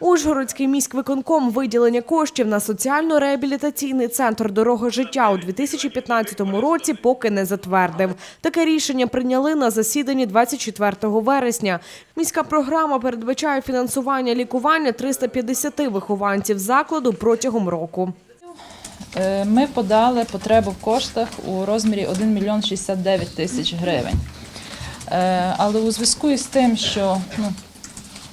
Ужгородський міськвиконком виділення коштів на соціально-реабілітаційний центр дорога життя у 2015 році поки не затвердив. Таке рішення прийняли на засіданні 24 вересня. Міська програма передбачає фінансування лікування 350 вихованців закладу протягом року. Е, Ми подали потребу в коштах у розмірі 1 мільйон 69 тисяч гривень. Е, Але у зв'язку із тим, що ну,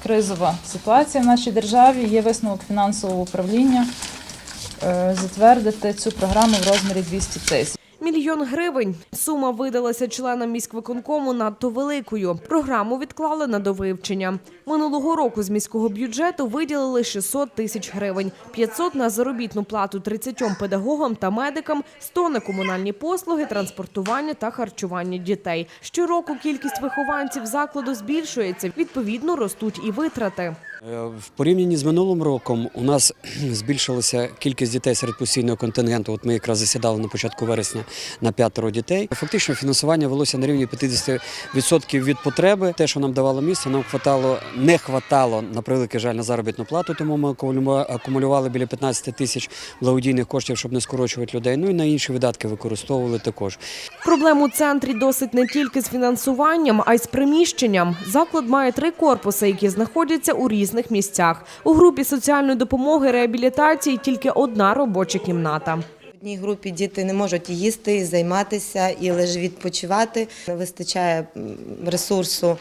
кризова ситуація в нашій державі, є висновок фінансового управління е, затвердити цю програму в розмірі 200 тисяч. Мільйон гривень. Сума видалася членам міськвиконкому надто великою. Програму відклали на довивчення. Минулого року з міського бюджету виділили 600 тисяч гривень, 500 на заробітну плату 30 педагогам та медикам, 100 на комунальні послуги, транспортування та харчування дітей. Щороку кількість вихованців закладу збільшується. Відповідно, ростуть і витрати. Е, В порівнянні з минулим роком у нас збільшилася кількість дітей серед постійного контингенту. От ми якраз засідали на початку вересня на п'ятеро дітей. Фактично фінансування велося на рівні 50% від потреби. Те, що нам давало місце, нам хватало, не хватало на превеликий жаль на заробітну плату. Тому ми акумулюва- акумулювали біля 15 тисяч благодійних коштів, щоб не скорочувати людей. Ну і на інші видатки використовували також. Проблем у центрі досить не тільки з фінансуванням, а й з приміщенням. Заклад має три корпуси, які знаходяться у різних місцях. У групі соціальної допомоги реабілітації тільки одна робоча кімната. В одній групі діти не можуть їсти, і займатися, і лише відпочивати. Не вистачає ресурсу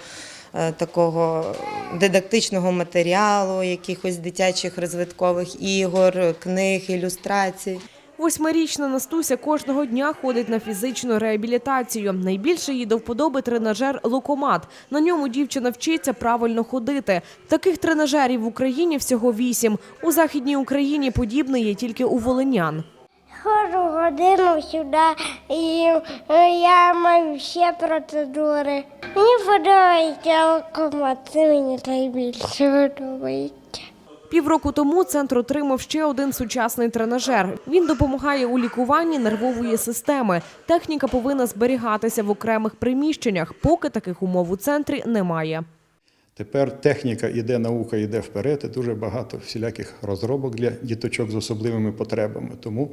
е, такого дидактичного матеріалу, якихось дитячих розвиткових ігор, книг, ілюстрацій. Восьмирічна Настуся кожного дня ходить на фізичну реабілітацію. Найбільше їй до вподоби тренажер «Локомат». На ньому дівчина вчиться правильно ходити. Таких тренажерів в Україні всього вісім. У Західній Україні подібний є тільки у волинян. Ходжу годину сюди і я маю ще процедури. Мені подобається локомат, це мені найбільше подобається. Півроку тому центр отримав ще один сучасний тренажер. Він допомагає у лікуванні нервової системи. Техніка повинна зберігатися в окремих приміщеннях, поки таких умов у центрі немає. Тепер техніка іде, наука йде вперед, і дуже багато всіляких розробок для діточок з особливими потребами. Тому,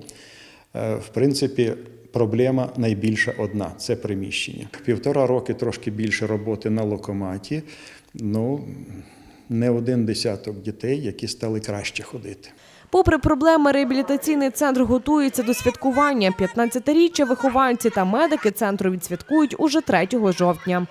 е, в принципі, проблема найбільша одна це приміщення. Півтора роки трошки більше роботи на локоматі. Ну, не один десяток дітей, які стали краще ходити. Попри проблеми, реабілітаційний центр готується до святкування. 15-річчя вихованці та медики центру відсвяткують уже 3 жовтня.